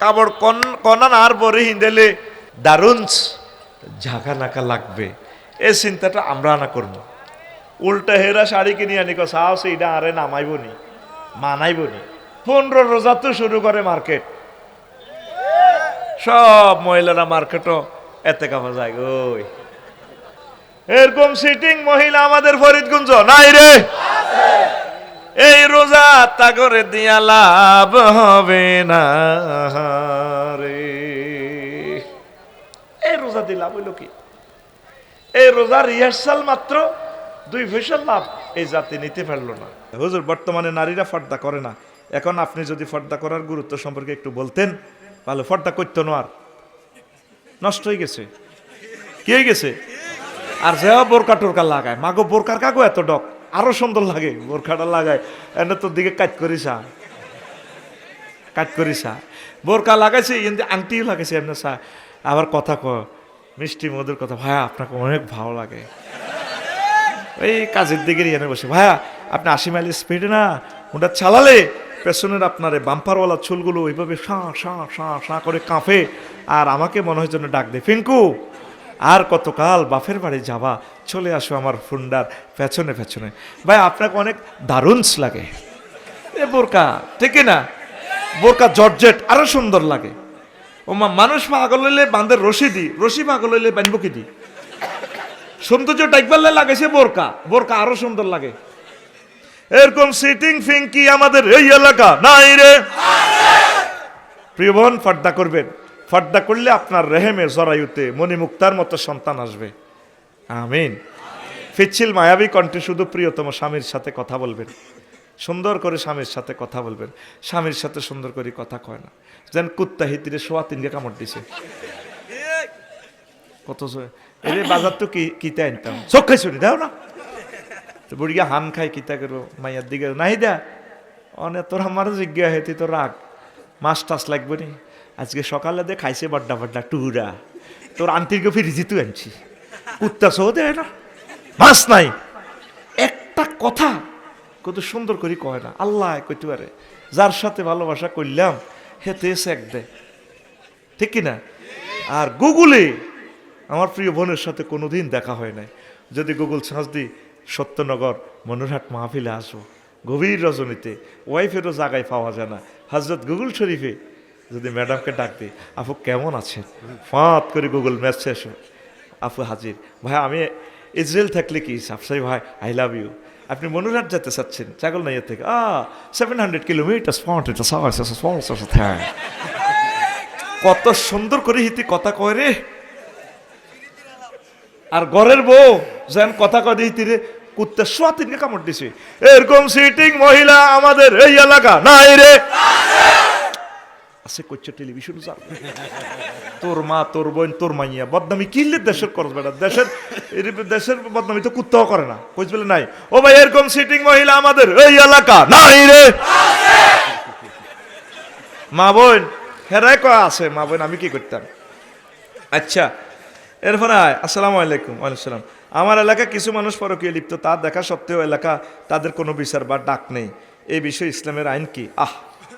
কাপড় কন, কনান আর পরে হিন্দেলে দারুণ ঝাঁকা নাকা লাগবে। এ চিন্তাটা আমরা না করব। উল্টা হেরা শাড়ি কিনে আনি কো সাহস সেইটা আরে নামাইব নি মানাইব নি পনেরো রোজা তো শুরু করে মার্কেট। সব মহিলারা মার্কেটও এতে কাপা যায় ওই এরকম সিটিং মহিলা আমাদের ফরিদগঞ্জ, নাই রে? এই রোজা তা করে দিয়া লাভ হবে না রে। এই রোজা দিয়ে লাভ হইল কি? এই রোজা রিহার্সাল মাত্র দুই ফেসল লাভ, এই জাতি নিতে পারল না। হুজুর, বর্তমানে নারীরা ফর্দা করে না। এখন আপনি যদি ফর্দা করার গুরুত্ব সম্পর্কে একটু বলতেন ভালো ফর্দা করতো না নষ্ট হয়ে গেছে। কি হয়ে গেছে? আর যে বোরকা টোরকা লাগায়, মাগো বোরকার কাগো এত ডক? আরও সুন্দর লাগে, বোরখাটা লাগায়। এনে তোর দিকে কাজ করিসা। কাজ করিসা। বোরকা লাগাইছে, কিন্তু আংটিও লাগাইছে, এমনি সা আবার কথা ক, মিষ্টি মধুর কথা, ভাইয়া, আপনাকে অনেক ভালো লাগে। এই কাজের দিকে এনে বসে, ভাইয়া, আপনি আশি মাইল স্পিডে না ওটা চালালে পেছনের আপনার বাম্পারওয়ালা চুলগুলো ওইভাবে সাঁ সাঁ সাঁ সাঁ করে কাঁপে, আর আমাকে মনে হয় যেন ডাক দে ফিঙ্কু আর কতকাল বাফের বাড়ি যাবা চলে আসো আমার ফুন্ডার পেছনে পেছনে। ভাই, আপনাকে অনেক দারুণ লাগে। এ বোরকা, ঠিক না বোরকা জর্জেট, আরও সুন্দর লাগে। ও মা, মানুষ পাগল হইলে বান্ধের রশি দি, রশি পাগল হইলে বানবো কি দি? সৌন্দর্য ডাকবাল্লে সে বোরকা। বোরকা আরও সুন্দর লাগে। এরকম সিটিং ফিঙ্কি আমাদের এই এলাকা নাই রে। প্রিয় বোন, ফর্দা করবেন। ফর্দা করলে আপনার রেহেমে জরায়ুতে মণিমুক্তার মতো সন্তান আসবে। আমিন। ফিচ্ছিল মায়াবী কণ্ঠে শুধু প্রিয়তম স্বামীর সাথে কথা বলবেন। সুন্দর করে স্বামীর সাথে কথা বলবেন। স্বামীর সাথে সুন্দর করে কথা কয় না। যেন কুত্তা হিতিরে সোয়া তিনকে কামড় দিছে। কত যে বাজার তো কি কিতা আনতাম। চোখ খাই শুনি দাও না। তো বুড়িয়া হান খাই, কিতা করব? মাইয়ার দিকে। নাই দা অনে তোর আমার জিজ্ঞা হেতি তো রাগ। মাছ টাছ লাগবে নি? আজকে সকালে দে খাইছে বাড্ডা বাড্ডা টুরা। তোর আন্টিরকে ফিরিছি তুই আনছি। কুত্তা সহ দেয় না। মাছ নাই। একটা কথা কত সুন্দর করে কয় না, আল্লাহ কইতে পারে, যার সাথে ভালোবাসা করলাম হেতে এক দেয় ঠিক কিনা? আর গুগলে আমার প্রিয় বোনের সাথে কোনোদিন দেখা হয় নাই। যদি গুগল সার্চ দিই, সত্যনগর মনোরহাট মাহফিলে আসব। গভীর রজনীতে, ওয়াইফেরও জায়গায় পাওয়া যায় না। হজরত গুগল শরীফে যদি ম্যাডামকে ডাক দিই, আপু, কেমন আছেন? ফাঁত করে গুগল ম্যাচে এসো আপু, হাজির। ভাই, আমি ইসরায়েল থাকলে কি? সাফসাই ভাই আই লাভ ইউ আপনি মনোরহাট যেতে চাচ্ছেন? চাগল নাইয়া থেকে। আ সেভেন হান্ড্রেড কিলোমিটার কত সুন্দর করে হিতি কথা কয় রে। আর ঘরের বউ যেন কথা কয় হিতি রে, কুত্তে সোয়া তিনকে কামড় দিছে। এরকম সিটিং মহিলা আমাদের এই এলাকা নাই রে। আছে করছে টেলিভিশন তোর মা তোর বোন তোর মাইয়া বদনামি কিনলে দেশের করস বেটা দেশের দেশের বদনামি তো কুত্তাও করে না কইস বলে নাই ও ভাই এরকম সিটিং মহিলা আমাদের এই এলাকা নাই রে মা বোন হেরাই কয় আছে মা বোন আমি কি করতাম আচ্ছা এরপরে আসসালামু আলাইকুম ওয়ালাইকুম আমার এলাকা কিছু মানুষ পরকীয় লিপ্ত তা দেখা সত্ত্বেও এলাকা তাদের কোনো বিচার বা ডাক নেই এই বিষয়ে ইসলামের আইন কি আহ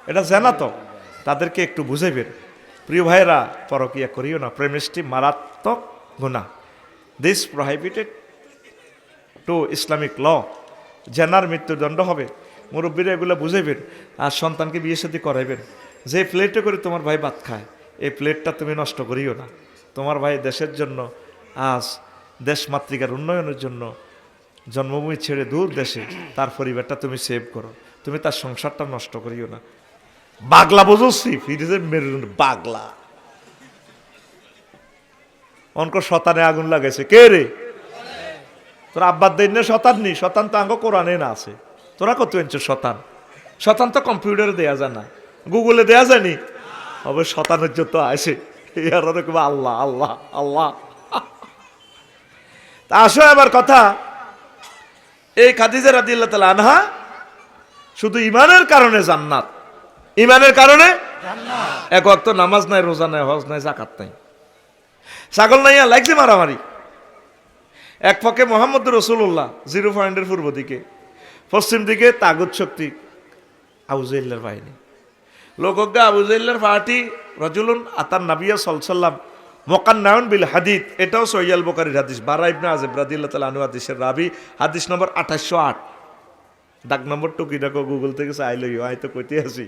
এটা জানা তো তাদেরকে একটু বুঝাইবেন। প্রিয় ভাইরা পরকীয়া করিও না প্রেমিষ্টি মারাত্মক গুণা। This prohibited to Islamic law জেনার মৃত্যুদণ্ড হবে। মুরব্বীরা এগুলো বুঝাইবেন আর সন্তানকে বিয়ে সাথে করাইবেন। যে প্লেটে করে তোমার ভাই ভাত খায়, এই প্লেটটা তুমি নষ্ট করিও না। তোমার ভাই দেশের জন্য, আজ দেশ মাতৃকার উন্নয়নের জন্য জন্মভূমি ছেড়ে দূর দেশে তার পরিবারটা তুমি সেভ করো। তুমি তার সংসারটা নষ্ট করিও না। বাগলা বোঝো সিফ বোঝছি ফিরেছে মেরুন বাগলা। অনক শতানে আগুন লাগাইছে। কে রে? তোর আব্বার দেন না শতান নি? শতান তো আঙ্গ কোরআনে না আছে। তোরা কত এনছো শতান? শতান তো কম্পিউটারে দেয়া যায় না। গুগলে দেয়া যায়নি হবে শতানের যত আসে। ইয়ার ওরকম আল্লাহ আল্লাহ আল্লাহ। তা আসো এবার কথা। এই খাদিজা রাদিল্লাহ তালা আনহা শুধু ইমানের কারণে জান্নাত। ইমানের কারণে? এক অক্ত নামাজ নাই, রোজা নাই, হজ নাই জাকাত নাই। ছাগল নাইয়া লাগছে মারামারি। এক পক্ষে মোহাম্মদ রসুল্লাহ জিরো পয়েন্টের পূর্ব দিকে। পশ্চিম দিকে তাগুদ শক্তি আবুজাইল্লার বাহিনী। লোকজ্ঞা আবুজাইল্লার পার্টি রজুলুন আতার নাবিয়া সাল্লাম মোকান্নায়ন বিল হাদিদ, এটাও সৈয়াল বোকারির হাদিস। বারা ইবনে আজেব রাদিল্লাহ তালা আনু হাদিসের রাবি, হাদিস নম্বর আঠাশশো আট। ডাক নম্বর টুকি ডাকো গুগল থেকে চাইল আই তো কইতে আছি।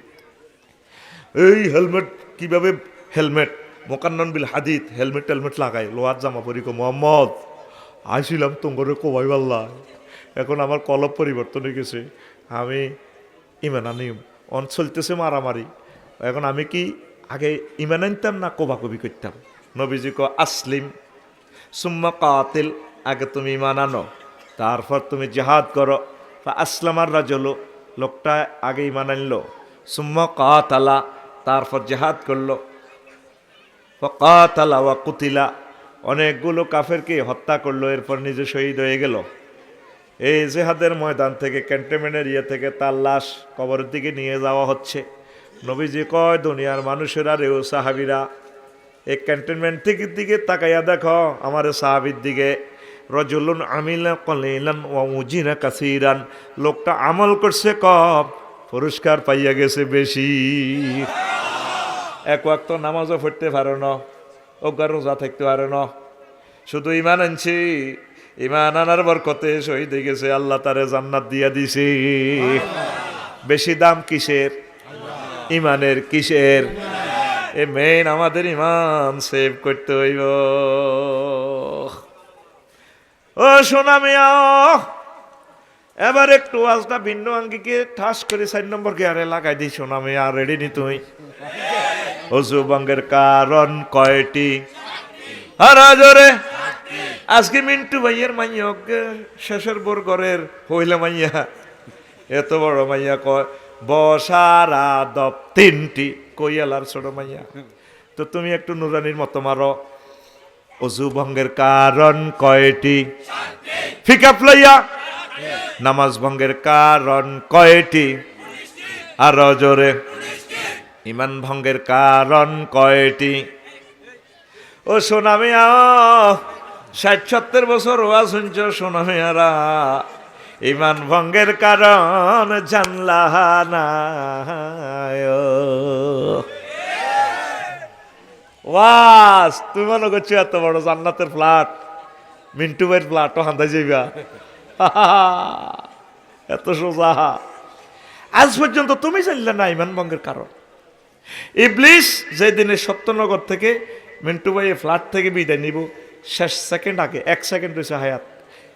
এই হেলমেট কীভাবে হেলমেট? মোকান্নন বিল হাদিত হেলমেট টেলমেট লাগাই লোহার জামা পরি মোহাম্মদ। আইছিলাম তোঙ্গরে কবাই পাল্লা এখন আমার কলব পরিবর্তন হয়ে গেছে। আমি ইমান আনিম। অন চলতেছে মারামারি। এখন আমি কি আগে ইমান আনতাম না কবাকবি করতাম? নবীজি ক আসলিম। সুম্মা কাতিল, আগে তুমি ইমান আনো। তারপর তুমি জেহাদ করো। আসলামার রাজলো, লোকটা আগে ইমান আনলো। সুম্মা কাতালা তারপর জেহাদ করল। ফকাতালা ওয়া কুতিলা, অনেকগুলো কাফেরকে হত্যা করল, এরপর নিজে শহীদ হয়ে গেল। এই জেহাদের ময়দান থেকে, ক্যান্টনমেন্টের ইয়ে থেকে তার লাশ কবরের দিকে নিয়ে যাওয়া হচ্ছে। নবীজি কয়, দুনিয়ার মানুষেরা রেও সাহাবিরা, এই ক্যান্টনমেন্ট থেকে দিকে তাকাইয়া দেখো, আমার সাহাবির দিকে রজুলুন আমিলা কলিলান ও উজিরা কাসিরান, লোকটা আমল করছে কম পুরস্কার পাইয়া গেছে বেশি। এক ওয়াক্ত নামাজও পড়তে পারো না, অজ্ঞার রোজা থাকতে পারো না। শুধু ইমান আনছি ইমান আনার বরকতে শহীদ হয়ে গেছে, আল্লাহ তারে জান্নাত দিয়া দিছে। বেশি দাম কিসের? ইমানের কিসের? এ মেন আমাদের ইমান সেভ করতে হইব। ও সোনা মিয়া এবার একটু আজটা ভিন্ন আঙ্গিকে ঠাস করে চার নম্বর গিয়ারে লাগাই দিই আমি আর রেডি নি তুই। অজু ভঙ্গের কারণ কয়টি? আর জোরে। আজকে মিন্টু ভাইয়ের মাইয়া শেষের বোর ঘরের হইলে মাইয়া। এত বড় মাইয়া কয়, বসারা দপ তিনটি কইয়ালার ছোট মাইয়া। তো তুমি একটু নুরানির মতো মারো। অজু ভঙ্গের কারণ কয়টি? ফিকা ফ্লাইয়া। নামাজ ভঙ্গের কারণ কয়টি? আর জোরে ইমান ভঙ্গের কারণ কয়টি? ও সোনামিয়া, ষাট সত্তর বছর ওয়া শুনছ সোনামিয়ারা, ইমান ভঙ্গের কারণ জানলা না ওয়াস, তুমি মনে করছ এত বড় জান্নাতের ফ্ল্যাট, মিন্টু ভাইয়ের ফ্ল্যাটও হান্দাই যাইবা। এত সোজা। আজ পর্যন্ত তুমি জানলে না ইমান ভঙ্গের কারণ। ইবলিস যে দিনে সত্যনগর থেকে মিন্টু ভাই ফ্ল্যাট থেকে বিদায় নিব শেষ সেকেন্ড আগে এক সেকেন্ড রয়েছে হায়াত।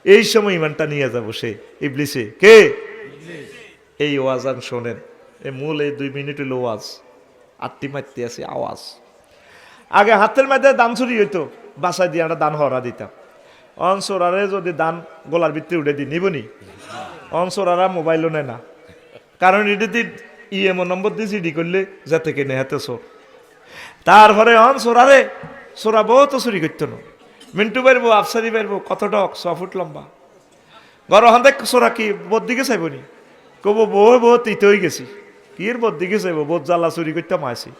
এই সময় ইমানটা নিয়ে যাব সে ইবলিসে। কে? এই ওয়াজান শোনেন এই মূল এই দুই মিনিট হইল ওয়াজ আটটি মারতে আছে আওয়াজ। আগে হাতের মধ্যে দান চুরি হইতো বাসায় দিয়ে একটা দান হরা দিতাম। অনসরারে যদি দান গলার ভিতরে উঠে দিই নিবনি অনসরারা মোবাইলও নেয় না। কারণ এটাতে ইএমও নম্বর দিয়ে জিডি করলে যাতে কেনে হাতে সোর তারপরে অন সোরারে সোরা বউ তো চুরি করতো না। মিন্টু পারব আফসারি পারব কত ডক ছ ফুট লম্বা। গর হাতে সোরা কি বোর দিকে চাইবনি কব বউ বউ হয়ে গেছি। কি এর বোর দিকে চাইব? বোধ জ্বালা চুরি করতে মাইছি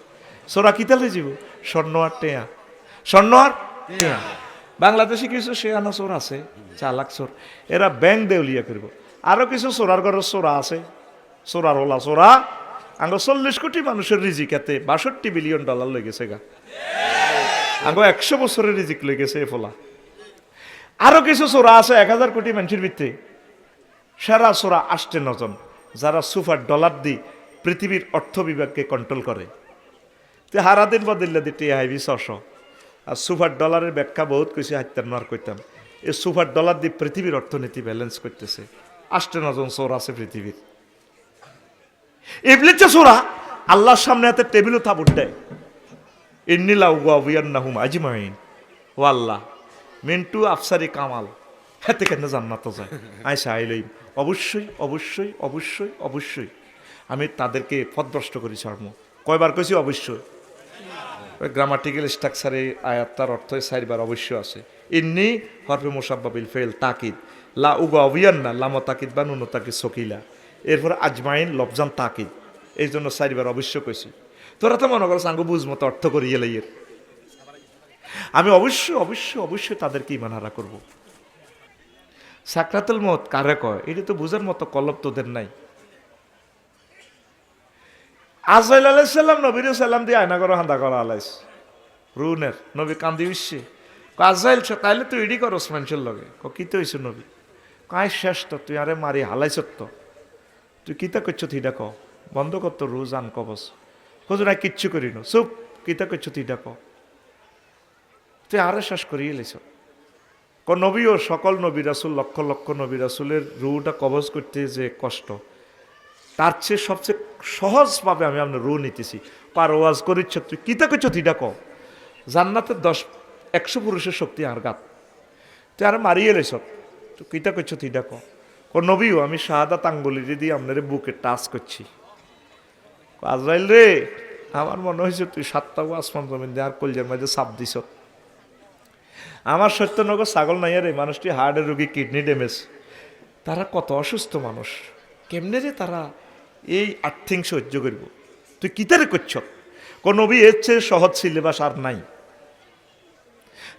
সোরা কি তালে যাব স্বর্ণ আর টেয়া। স্বর্ণ আর টেয়া। বাংলাদেশে কিছু শেয়ানা চোর আছে, চালাক চোর। এরা ব্যাংক দেউলিয়া করব। আরও কিছু চোরার ঘরের চোরা আছে। চোরার ওলা চোরা। আঙ্গ চল্লিশ কোটি মানুষের রিজিক এতে। বাষট্টি বিলিয়ন ডলার লেগেছে গা। আঙ্গ একশো বছরের রিজিক লেগেছে এ ফলা। আরও কিছু চোরা আছে, এক হাজার কোটি মানুষের ভিতরে সেরা চোরা আসতে নজন, যারা সুপার ডলার দি পৃথিবীর অর্থ বিভাগকে কন্ট্রোল করে। তে হারাদিন বদলে দিতে হাইবি ছশো। আর সুপার ডলারের ব্যাখ্যা বহুত কিছু হাত্যার মার করতাম এই সুপার ডলার দিয়ে পৃথিবীর অর্থনীতি ব্যালেন্স করতেছে। আষ্টে নজন চোর আছে পৃথিবীর। ইবলিচ্ছে চোরা, আল্লাহর সামনে হাতে টেবিলও থাবুট দেয়। ইন্নিলা হুম আজমাইন। ও আল্লাহ, মিন্টু আফসারি কামাল, হাতে কেন জান্নাত যায়? আয়সা আইলই অবশ্যই অবশ্যই অবশ্যই অবশ্যই। আমি তাদেরকে পদভ্রষ্ট করি, ছাড়ম। কয়বার কইছি অবশ্যই? গ্রামাটিক্যাল স্ট্রাকচারে আয়াত্তার অর্থ চারিবার অবশ্য আছে। ইন্নি হরফে মোসাব্বাবিল ফেল তাকিদ। লা উগা অভিয়ান্না লাম তাকিদ বা নুন তাকিদ সকিলা। এরপর আজমাইন লবজান তাকিদ। এই জন্য চারিবার অবশ্য কইছি। তোরা তো মনে করো সাঙ্গ বুঝ মতো অর্থ করি এলাইয়ের আমি অবশ্যই অবশ্যই অবশ্যই তাদেরকে ইমানহারা করব। সাকরাতুল মত কারে কয়? এটা তো বুঝার মতো কলব তোদের নাই। আজরাইল আলাইসাল্লাম নবীর সাল্লাম দিয়ে আয়না করো হান্দা করা আলাইস রুনের, নবী কান্দি উঠছে আজরাইল তাইলে তুই ইডি করস মানুষের লগে। ক কি তো হইছে নবী? কাই শেষ তো, তুই আরে মারি হালাইছ তো। তুই কিতা করছ থিডা ক? বন্ধ কর তো, রোজ আন কবস আর কিচ্ছু করি না। চুপ কিতা করছ থিডা ক? তুই আরে শেষ করিয়ে লেছ ক নবী ও সকল নবী রাসুল, লক্ষ লক্ষ নবী রাসুলের রুটা কবজ করতে যে কষ্ট। তার চেয়ে সবচেয়ে সহজভাবে আমি আপনার রু নিতেছি। পার ওয়াজ করিচ্ছ তুই কিতা করছ থিডা ক জান্নাতের দশ, একশো পুরুষের শক্তি আর গাত। তুই আর মারিয়ে লেছ তুই কিতা করছ থিডা ক ক নবীও, আমি শাহাদাত আঙ্গুলি দিয়ে আপনার বুকে টাচ করছি। আজরাইল রে, আমার মনে হয়েছে তুই সাতটা আসমান জমিন দিয়ে আর কলজার মাঝে সাপ দিছ। আমার সত্যনগর ছাগল নাই রে, মানুষটি হার্টের রোগী কিডনি ড্যামেজ। তারা কত অসুস্থ মানুষ। কেমনে রে তারা এই আর্থিং সহ্য করব। তুই কিতারে করছ? নবী এর চেয়ে সহজ সিলেবাস আর নাই।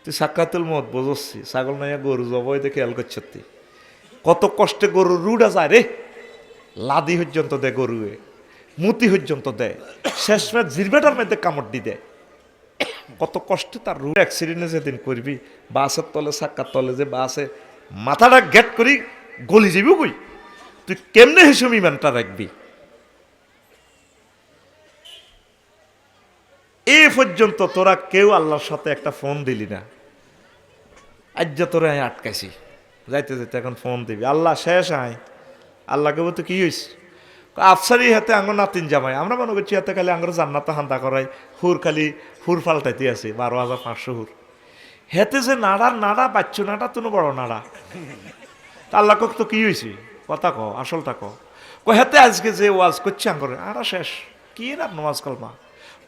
তুই সাক্ষাতুল মত বোঝছি ছাগল নাইয়া গরু জবই দেখে খেয়াল করছ তুই। কত কষ্টে গরু রুডা যায় রে। লাদি পর্যন্ত দে গরুয়ে, মুতি পর্যন্ত দেয়, শেষমেশ জিরবেটার মধ্যে কামড় দি দেয়। কত কষ্টে তার রুট অ্যাক্সিডেন্টে যেদিন করবি, বাসের তলে সাক্কার তলে যে বাসে মাথাটা গেট করি, গলি যাবি কই? তুই কেমনে হিসেবে ইমানটা রাখবি? এ পর্যন্ত তোরা কেউ আল্লাহর সাথে একটা ফোন দিলি না। আজ যে তোরা আটকাইছি। যাইতে যাইতে এখন ফোন দিবি। আল্লাহ শেষ আয়। আল্লাহকে বলতে কি হইস? আফসারি হাতে আঙ্গ নাতিন জামাই। আমরা মনে করছি হাতে খালি আঙ্গুর জান্নাতে হান্দা করাই। হুর খালি হুর ফাল্টাইতে আছে। বারো হাজার পাঁচশো হুর। হেতে যে নাড়ার নাড়া, বাচ্চু নাড়া তুমি বড় নাড়া। তা আল্লাহ কক তো কি হয়েছে কথা ক আসলটা ক ক হেতে আজকে যে ওয়াজ করছে আঙ্গরে, আরা শেষ। কি না নমাজ কলমা?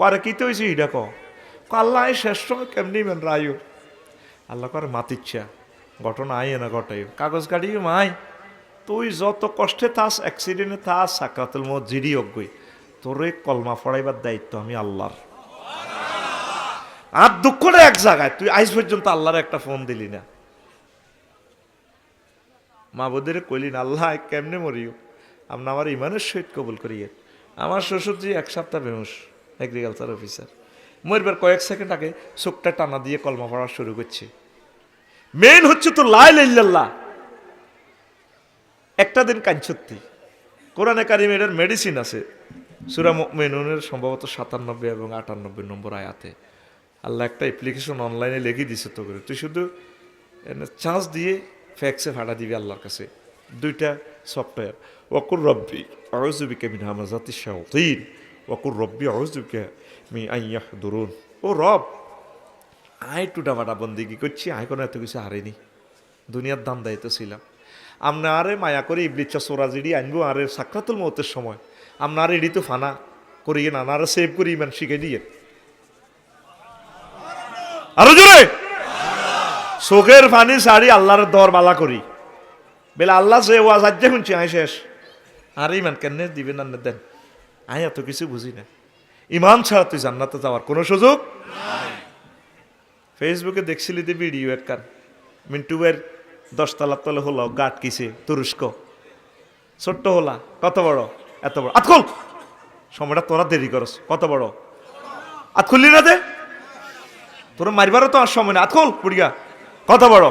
করে কি তো হয়েছে ক আল্লাহ শেষ সময় কেমনি মেন রায়ু আল্লাহ করে মাতিচ্ছা ঘটনা আই না ঘটাই কাগজ কাটিয়ে মাই। তুই যত কষ্টে থাস অ্যাক্সিডেন্টে থাস, সাকাতুল মত জিডি অজ্ঞই তোরে কলমা ফড়াইবার দায়িত্ব আমি আল্লাহর। আর দুঃখটা এক জায়গায়, তুই আজ পর্যন্ত আল্লাহর একটা ফোন দিলি না। মা বোধের কইলি না, আল্লাহ, কেমনে মরিও? আপনি আমার ইমানের সহিত কবুল করিয়ে। আমার শ্বশুরজি এক সপ্তাহ বেহুশ। এগ্রিকালচার অফিসার মরবার কয়েক সেকেন্ড আগে চোখটা টানা দিয়ে কলমা পড়া শুরু করছে। মেন হচ্ছে তো লাই লাইল্লাহ একটা দিন কাঞ্চত্তি কোরআনে কারিম এটার মেডিসিন আছে। সুরা মেনুনের সম্ভবত সাতানব্বই এবং আটানব্বই নম্বর আয়াতে। আল্লাহ একটা অ্যাপ্লিকেশন অনলাইনে লিখে দিছে তো করে। তুই শুধু চান্স দিয়ে ফ্যাক্সে ভাড়া দিবি আল্লাহর কাছে। দুইটা সফটওয়্যার ওয়াকুর রব্বি আউজুবিকে মিন হামাজাতি শায়াতিন। ওয়াকুর রব্বি আউজুবিকে মি আইয়াহ দুরুন ও রব আয় টুটা ফাটা বন্দিগি করছি আয় কোনো এত কিছু হারেনি। দুনিয়ার দাম দায়িত্ব ছিলাম। আমনা আরে মায়া করে ইবলিচ্ছা সোরাজিডি আনব আরে সাক্ষাতুল মতের সময়। আমনা আরে এডি তো ফানা করিয়ে না আরে সেভ করি ইমান শিখে দিয়ে। আরও জোরে! চোখের ফানি সারি আল্লাহর দর বালা করি। বেলা আল্লাহ সে ওয়াজ আজ্জে শুনছি, আয় শেষ। আরে ইমান কেন দিবেন না দেন? আয় এত কিছু বুঝি না। ইমান ছাড়া তুই জান্নাতে যাওয়ার কোনো সুযোগ ফেসবুকে দেখছিলি যে ভিডিও একখান মিন্টুয়ের দশতলার তলে হলো, গাট কিসে? তুরস্ক। ছোট্ট হলা, কত বড়? এত বড়। আতখোল সময়টা তোরা দেরি করস, কত বড়? আত খুললি না দে তোরা মারিবারও তো আর সময় না আতখোল বুড়িয়া কত বড়?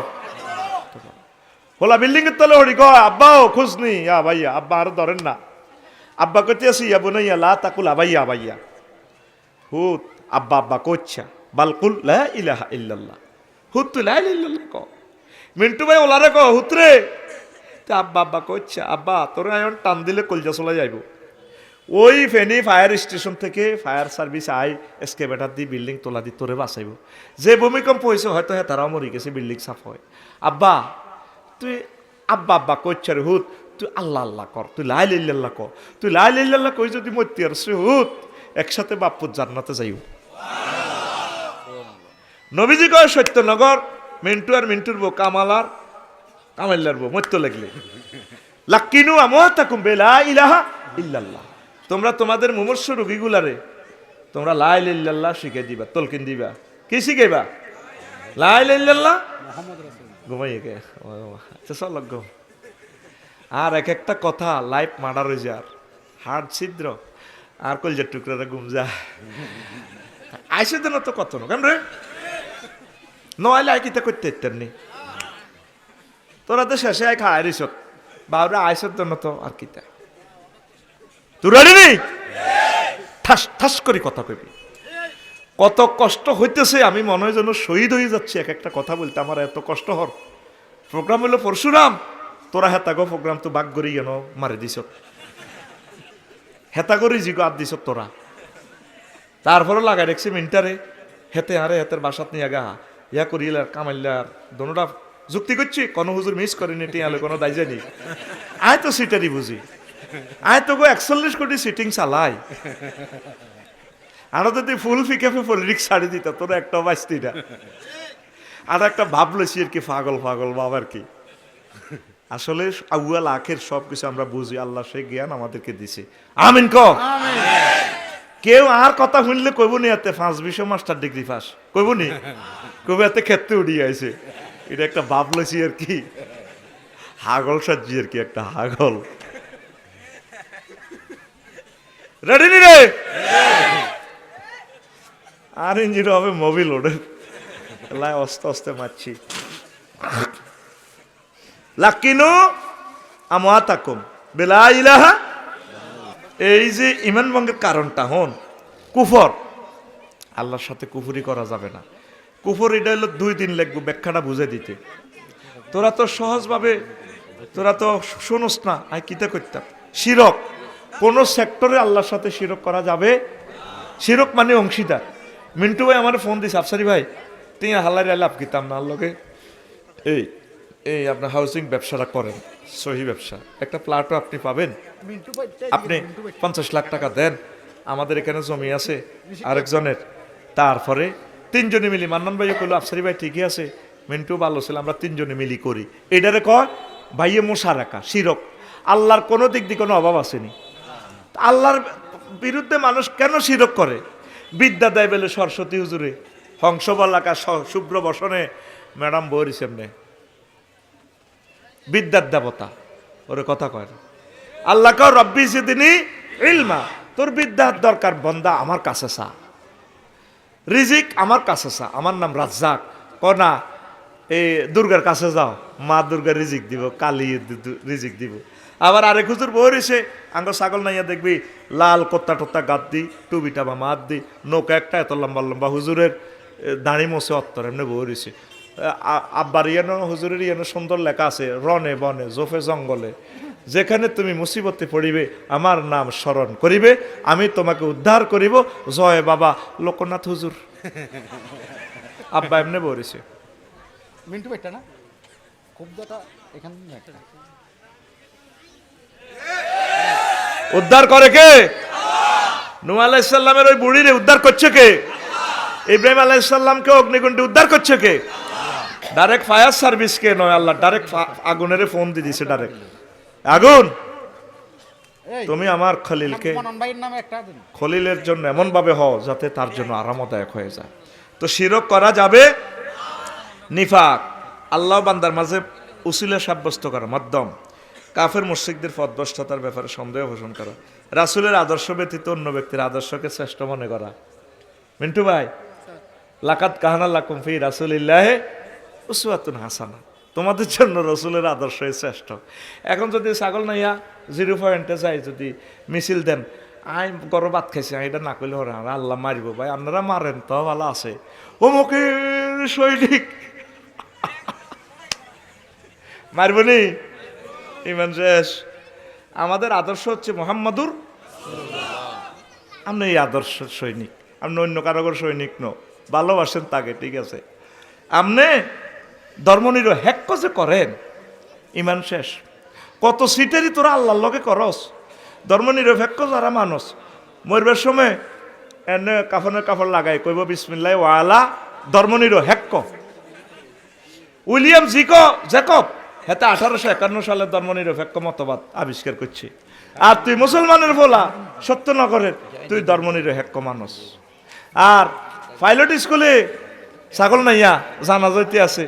হোলা বিল্ডিং এর তলে হড়ি কয়, আব্বাও খুশ নি। ইয়া ভাইয়া, আব্বা আর ধরেন না। আব্বা কইতে আসি ইয়া বুনাইয়া লা তাকুল আবাইয়া আবাইয়া হুত আব্বা আব্বা কোচ্ছা বালকুল লা ইলাহা ইল্লাল্লাহ হুত তুই লা ইল্লাল্লাহ ক মিন্টু ভাই ওলারে ক হুতরে তা আব্বা আব্বা কোচ্ছা আব্বা তোর এখন টান দিলে কলজা চলে যাইব ওই ফেনি ফায়ার স্টেশন থেকে ফায়ার সার্ভিস আই এসকেভেটার দিয়ে বিল্ডিং তোলা দি তোরে বাঁচাইব যে ভূমিকম্প হয়েছে হয়তো হ্যাঁ তারাও মরি গেছে বিল্ডিং সাফ হয় আব্বা তুই আব্বা আব্বা কইছে রে হুত তুই আল্লাহ আল্লাহ কর, তুই লাই লিল্লাল্লাহ কর। তুই লাই লিল্লাল্লাহ কই যদি মরতে আর সে হুত একসাথে বাপুর জান্নাতে যাইও। নবীজি কয়, সত্যনগর, মিন্টু আর মিন্টুর বউ কামালার কামাল্লার বউ মরতে লাগলে। লাক্কিনু আমো তাকুম বেলা ইলাহা ইল্লাল্লাহ। তোমরা তোমাদের মুমর্ষ রোগীগুলারে তোমরা লাই লিল্লাল্লাহ শিখে দিবা, তলকিন দিবা। কি শিখাইবা? লাই লিল্লাল্লাহ ঘুমাইয়ে গে। আচ্ছা চল ঘুম। আর এক একটা কথা লাইফ মার্ডার হয়ে যার হার্ট ছিদ্র, আর কলজার টুকরাটা ঘুম যা আইসে দেন তো কত না কেন রে নইলে আই কিতা করতে ইত্যার নি তোরা তো শেষে আই খায় রিসত বাবরা আইসের জন্য তো আর কিতা। তুই রেডি নেই? ঠাস ঠাস করে কথা কইবি। কত কষ্ট হইতেছে, আমি মনে হয় যেন শহীদ হয়ে যাচ্ছি, এক একটা কথা বলতে। আমার এত কষ্ট হর। প্রোগ্রাম হলো পরশুরাম। তোরা হেতাগো প্রোগ্রাম তো বাগ করি কেন মারে দিছ। হেতা করি জিগো আদ দিছ তোরা। তারপরে লাগাই দেখছি মিন্টারে হেতে আরে হেতের বাসাত নিয়ে গা। ইয়া করিল আর কামাইলার দোনোটা যুক্তি করছি কোন হুজুর মিস করেনি টিয়ালে কোনো দায় জানি আয় তো সিটারই বুঝি আয় তো গো একচল্লিশ কোটি সিটিং চালাই। আর যদি ফুল ফিকে পলিটিক্স ছাড়ি দিত তোর একটা বাঁচতি না আর একটা ভাবলেছি আর কি, পাগল পাগল বাবার কি। আসলে আউয়াল, আখের সব কিছু আমরা বুঝি, আল্লাহ সেই জ্ঞান আমাদেরকে দিছে। আমিন ক? কেউ আর কথা শুনলে কইব নি এতে পাঁচ বিশে মাস্টার ডিগ্রি পাস কইব নি? কইব এতে ক্ষেত্রে উড়িয়ে আইছে। এটা একটা ভাবলেছি আর কি। হাগল সাজি আর কি, একটা হাগল। রেডি নি রে? আর ইঞ্জিন হবে মোবিল ওদের লাই অস্তে অস্তে মারছি। লাকিনু আমাতাকুম বেলা ইলাহা। এই যে ইমান ভঙ্গের কারণটা, হন, কুফর। আল্লাহর সাথে কুফুরি করা যাবে না। কুফর এটা হলো দুই দিন লাগবে, ব্যাখ্যাটা বুঝে দিতে। তোরা তো সহজভাবে, তোরা তো শোনস না আমি কিতে করতাম শিরক, কোন সেক্টরে আল্লাহর সাথে শিরক করা যাবে? শিরক মানে অংশীদার। মিন্টু ভাই আমার ফোন দিস আফসারি ভাই তুই হাল্লারি লাভ কিতাম না আল্লোকে এই এই আপনার হাউসিং ব্যবসাটা করেন, সহি ব্যবসা। একটা প্লাটও আপনি পাবেন। আপনি পঞ্চাশ লাখ টাকা দেন, আমাদের এখানে জমি আছে আরেকজনের। তারপরে তিনজনে মিলি, মান্নান ভাইও কইলো, আফসারি ভাই ঠিকই আছে, মিন্টু ভালো ছিল, আমরা তিনজনে মিলি করি। এটারে কয়, ভাইয়ে মশা রাখা, শিরক। আল্লাহর কোনো দিক দিয়ে কোনো অভাব আসেনি। আল্লাহর বিরুদ্ধে মানুষ কেন শিরক করে? বিদ্যা দেয় বলে সরস্বতী হুজুরে, হংসবলাকা শুভ্র বসনে, ম্যাডাম বৌরি সেমনে। বিদ্যার দেবতা। ওরে কথা কয় না। আল্লাহ কর রব্বি সিদিনী ইলমা। তোর বিদ্যার দরকার বন্দা আমার কাছে সা রিজিক আমার কাছে সা আমার নাম রাজ্জাক। কনা এই দুর্গার কাছে যাও। মা দুর্গা রিজিক দিব, কালী রিজিক দিব। আবার আরেক হুজুর বই রয়েছে আঙ্গ ছাগল নাইয়া দেখবি, লাল কোত্তা টোত্তা গাদ দি টুবিটা বা মাত দি, নৌকা একটা এত লম্বা লম্বা হুজুরের দাড়ি মোছে অত্তর। এমনি বই রয়েছে আ- আব্বার ইয়ানো হুজুরের ইয়ানো সুন্দর লেখা আছে রনে বনে জোফে জঙ্গলে। যেখানে তুমি মুসিবতে পড়িবে আমার নাম স্মরণ করিবে আমি তোমাকে উদ্ধার করিব। জয় বাবা লোকনাথ হুজুর। আব্বা এমনি বলেছে। মিন্টু ভাইটা না? এখান উদ্ধার করে কে? নু আলাইসাল্লামের ওই বুড়িরে উদ্ধার করছে কে? ইব্রাহিম আলাইসাল্লামকে অগ্নিকুণ্ডে উদ্ধার করছে কে? ডাইরেক্ট ফায়ার সার্ভিস কে নয় আল্লাহ ডাইরেক্ট আগুনের ফোন দিয়ে দিছে ডাইরেক্ট আগুন! তুমি আমার খলিলকে খলিলের জন্য এমন ভাবে হও যাতে তার জন্য আরামদায়ক হয়ে যায়। তো শিরক করা যাবে নিফাক। আল্লাহ বান্দার মাঝে উসিলে সাব্যস্ত করা মাধ্যম। কাফের মুশরিকদের পদভ্রষ্টতার ব্যাপারে সন্দেহ পোষণ করা। রাসূলের আদর্শ ব্যতীত অন্য ব্যক্তির আদর্শকে শ্রেষ্ঠ মনে করা। মিন্টু ভাই লাকাত কাহানা লাকুম ফি রাসূলিল্লাহ উসওয়াতুন হাসানা। তোমাদের জন্য রসুলের আদর্শই শ্রেষ্ঠ। এখন যদি ছাগল নাইয়া জিরো পয়েন্টে যাই যদি মিছিল দেন, আই গরো ভাত খাইছি এটা না করলে আর আল্লাহ মারিব। ভাই, আপনারা মারেন তো, ভালো আছে। অমুকের সৈনিক। মারবনি ইমান শেষ। আমাদের আদর্শ হচ্ছে মোহাম্মদুর আপনি এই আদর্শ সৈনিক। আপনি অন্য কারোর সৈনিক ন ভালোবাসেন তাকে, ঠিক আছে। আপনি ধর্মনির হ্যাক যে করেন? ইমান শেষ। কত সিটেরই তোরা আল্লাহর লগে করস? ধর্মনিরপেক্ষ যারা মানুষ? মরবার সময় এনে কাফনের কাপড় লাগাই, কইব বিসমিল্লাহ, ওয়ালা ধর্মনির হ্যাক্ক উইলিয়াম জিকো জ্যাকব, হেতে আঠারোশো একান্ন সালে ধর্মনিরপেক্ষ মতবাদ আবিষ্কার করছে। আর তুই মুসলমানের বলা সত্যনগরের, তুই ধর্মনিরপেক্ষ মানুষ। আর পাইলট স্কুলে ছাগল নাইয়া জানা যাইতে আছে।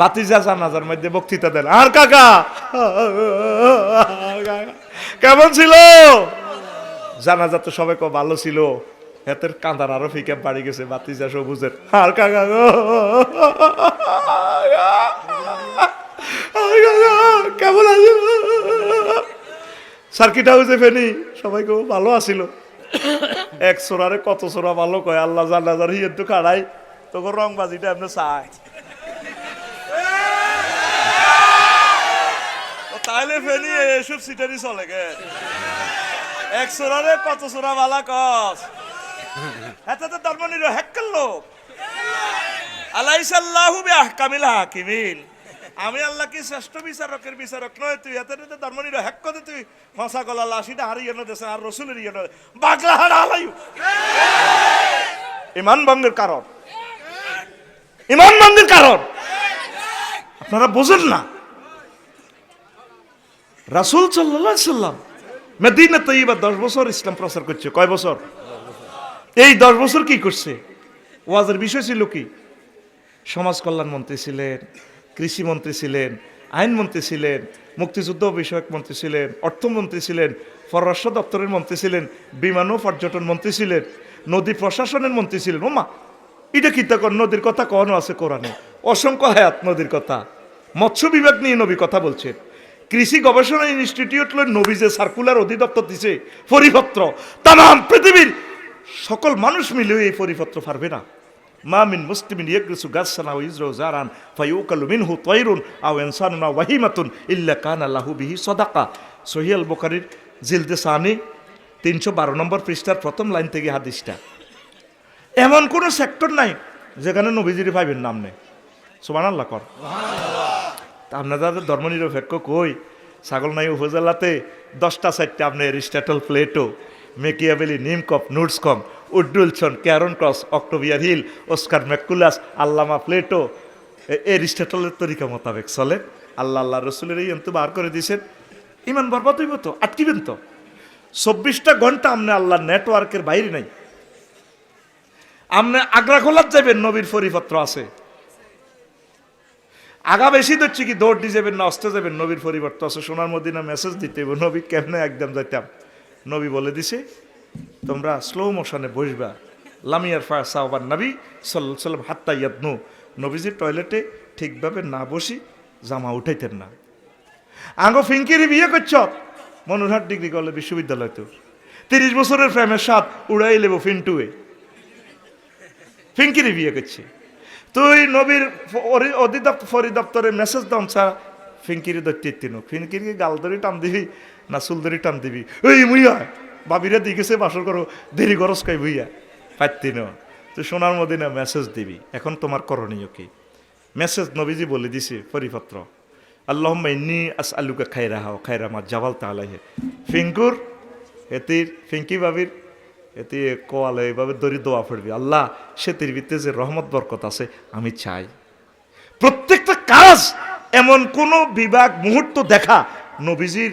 বাতিজা জানাজার মধ্যে বক্তৃতা দেন। আর কাকা? কেমন ছিল? জানাজা তো সবাই কো ভালো ছিল। হাতের কাঁদার আরও ফিকে বাড়ি গেছে, বাতিজা সবুজের। আর কাকা? কেমন আছে? সার্কিট হাউসে ফেনি? সবাই কো ভালো আছিল। এক সোরারে কত সোরা ভালো কয়, আল্লাহ জানাজার হিয়ের তো খাড়াই তোকে রং বাজিটা এমনি চাই ও তাইলে ফেনি এসব সিটারি চলে গে এক সোরারে কত সোরা বালা কস এতে তো ধর্ম নির হ্যাক্কার লোক। আলাইসাল্লাহু বে আহকামিল হাকিমিন। আমি আল্লাহ কি শ্রেষ্ঠ বিচারকের বিচারক নয় তুই এত তো ধর্ম নির হ্যাক করে তুই ফসা গলা লাশিটা হারিয়ে ন দেশে আর রসুলের ইয়ে বাগলা হাড়া হালাইউ ইমান ভঙ্গের কারণ ইমান ভঙ্গের কারণ আপনারা বোঝেন না। রাসুল সাল্লাহ সাল্লাম মেদিনা তৈবা দশ বছর ইসলাম প্রচার করছে। কয় বছর? এই দশ বছর কি করছে? ওয়াজের বিষয় ছিল কি? সমাজ কল্যাণ মন্ত্রী ছিলেন কৃষিমন্ত্রী ছিলেন আইনমন্ত্রী ছিলেন, মুক্তিযুদ্ধ বিষয়ক মন্ত্রী ছিলেন, অর্থমন্ত্রী ছিলেন, পররাষ্ট্র দপ্তরের মন্ত্রী ছিলেন, বিমান ও পর্যটন মন্ত্রী ছিলেন, নদী প্রশাসনের মন্ত্রী ছিলেন। ওমা, এটা কি তখন নদীর কথা কখনো আছে কোরআনে? অসংখ্য হায়াত নদীর কথা। মৎস্য বিভাগ নিয়ে নবী কথা বলছেন। কৃষি গবেষণা ইনস্টিটিউট নবী যে সার্কুলার অধিদপ্তর দিছে পরিপত্র তাম পৃথিবীর সকল মানুষ মিলেও এই পরিপত্র পারবে না। মা মিন মুসলিমিন ইয়াগরিসু গাসসানা ওয়া ইজরু জারান, ফায়ুকালু মিনহু তায়রুন আও ইনসানুন আও ওয়াহিমাতুন ইল্লা কানা লাহু বিহি সাদাকা। সহিহ আল বুখারীর জিলদে সানি, তিনশো বারো নম্বর পৃষ্ঠার প্রথম লাইন থেকে হাদিসটা। এমন কোনো সেক্টর নাই যেখানে নবীজির পাইবেন নাম নেই। সুমান আল্লাহ কর তা আপনাদের ধর্ম নিরপেক্ষ কই? ছাগল নাই উপজেলাতে দশটা চারটে আপনি এরিস্টাটল প্লেটো, মেকিয়াবেলি, নিমকপ, নুডসকম উড্ডুলসন ক্যারন ক্রস, অক্টোবিয়ার হিল, ওস্কার ম্যাকুলাস, আল্লামা প্লেটো। এ- এরিস্টাটলের তরিকা মোতাবেক চলে। আল্লাহ আল্লাহ রসুলের এই অন্ত বার করে দিয়েছেন। ইমান বরবাদ হইব তো? আটকিবেন তো? চব্বিশটা ঘণ্টা আপনি আল্লাহ নেটওয়ার্কের বাইরে নাই। আপনি আগ্রা খোলার যাবেন নবীর ফরিপত্র আছে। আগা বেশি ধরছি কি, দৌড় দিয়ে যাবেন না, অস্তে যাবেন, নবীর পরিবর্তন আছে সোনার মদিনা মেসেজ দিতে হইব, নবী কেমনে একদম যাইতাম? নবী বলে দিছে, তোমরা স্লো মোশনে বসবা। লামিয়ার ফা সাহবান নবী সাল্লাহ সাল্লাম হাত্তা ইয়াদনু। নবীজির টয়লেটে ঠিকভাবে না বসি, জামা উঠাইতেন না। আঙ্গো ফিঙ্কিরি বিয়ে করছ? মনোরহাট ডিগ্রি কলেজ বিশ্ববিদ্যালয় তো। তিরিশ বছরের প্রেমের স্বাদ উড়াই লেব ফিন্টুয়ে। ফিঙ্কিরি বিয়ে করছে। তুই নবীর অধিদপ্তর পরিদপ্তরে মেসেজ দাম ছা ফিঙ্কিরি দৈত্য তিনো। ফিঙ্কিরি গাল ধরি টান দিবি, না চুল ধরি টান দিবি। ওই মুইয়া বাবিরা দিকেছে বাসর করো, দেরি গরজ কাই বুইয়া? পাইতিন তুই সোনার মদিনা মেসেজ দিবি। এখন তোমার করণীয় কি? মেসেজ নবীজি বলে দিছে, পরিপত্র। আল্লাহ ইন্নি আস আলুকা খাইরা হাও খাইরা মা জাবাল তালাহে ফিঙ্কুর এতির ফিঙ্কি বাবির এতে কোয়ালে এইভাবে দড়ি দোয়া পড়বি। আল্লাহ সেতির ভিতরে যে রহমত, বরকত আছে, আমি চাই। প্রত্যেকটা কাজ এমন কোন বিভাগ, মুহূর্ত দেখা নবীজির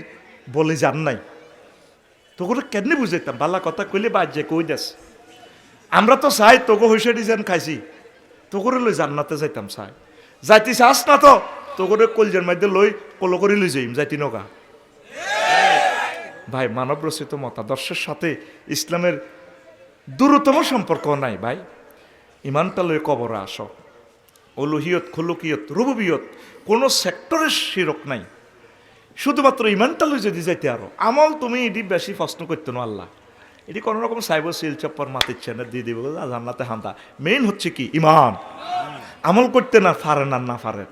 বলে যান নাই। তোকে কেমনি বুঝাইতাম? বালা কথা কইলে বাদ যে কই দেস? আমরা তো চাই তোকে হইসে ডিজাইন খাইছি। তোকে লই জান্নাতে যাইতাম চাই। যাইতে চাস না তো তোকে কলজের মধ্যে লই কলো করে লই যাইম, যাইতি নগা। ভাই মানব রচিত মতাদর্শের সাথে ইসলামের দূরতম সম্পর্ক নাই ভাই। ইমানটা লয়ে কবরে আসো। অলুহিয়ত, খুলুকিয়ত, রুবুবিয়ত, কোনো সেক্টরের শিরক নাই। শুধুমাত্র ইমানটা যদি যাইতে আরও, আমল তুমি এটি বেশি প্রশ্ন করতে না আল্লাহ। এটি কোনো রকম সাইব সিল চপ্পর মাতির চেনে দিয়ে দিব জান্নাতে হান্দা মেইন হচ্ছে কি? ইমান। আমল করতে না পারেন আর না পারেন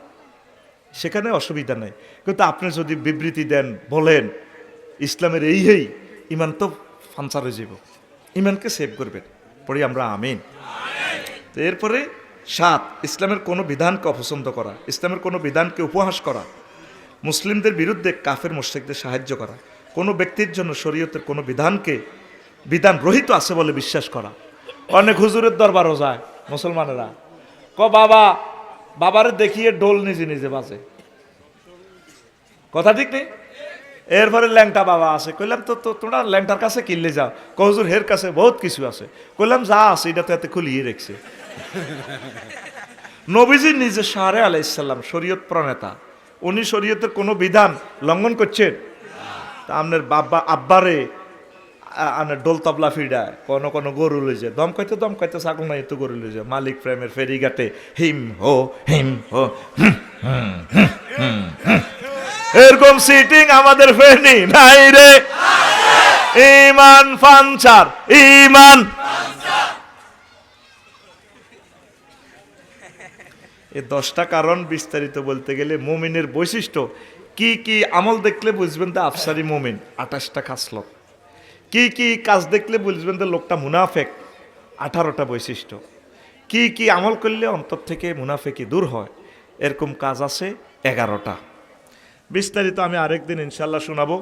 সেখানে অসুবিধা নেই। কিন্তু আপনি যদি বিবৃতি দেন, বলেন ইসলামের এই হেই, ইমান তো ফান্সার হয়ে যাব ইমানকে সেভ করবেন। পড়ি আমরা আমিন। তো এরপরে সাত, ইসলামের কোনো বিধানকে অপছন্দ করা, ইসলামের কোনো বিধানকে উপহাস করা, মুসলিমদের বিরুদ্ধে কাফের মোশেকদের সাহায্য করা, কোনো ব্যক্তির জন্য শরীয়তের কোনো বিধানকে, বিধান রহিত আছে বলে বিশ্বাস করা। অনেক হুজুরের দরবারও যায় মুসলমানেরা। ক বাবা, বাবারে দেখিয়ে ডোল নিজে নিজে বাজে। কথা ঠিক নেই? এরপরে ল্যাংটা বাবা আছে। কইলাম তো তো তোমরা ল্যাংটার কাছে কিনলে যাও। কহজুর হের কাছে বহুত কিছু আছে। কইলাম যা আছে এটা তো এতে খুলিয়ে রেখছে। নবীজি নিজে সারে আলাইসাল্লাম শরীয়ত প্রণেতা। উনি শরীয়তের কোনো বিধান লঙ্ঘন করছেন? তা আপনার বাবা আব্বারে আ- আনে ডোল তবলা ফিডায় কোনো কোনো গরু লইছে দম কইতে দম কইতে ছাগল নাই তো গরু লই লইছে মালিক প্রেমের ফেরিঘাটে হিম হো হিম হো হুম, হুম, হুম, হুম, হুম। এরকম সিটিং আমাদের ফেনি। নাই রে। ইমান ফানচার ইমান এই দশটা কারণ বিস্তারিত বলতে গেলে মুমিনের বৈশিষ্ট্য। কি কি আমল দেখলে বুঝবেন তো আফসারি মুমিন, আঠাশটা খাসলত কি কি কাজ দেখলে বুঝবেন তো লোকটা মুনাফেক, আঠারোটা বৈশিষ্ট্য। কি কি আমল করলে অন্তর থেকে মুনাফেকি দূর হয়। এরকম কাজ আছে এগারোটা। বিস্তারিত আমি আরেকদিন ইনশাল্লাহ শোনাবো।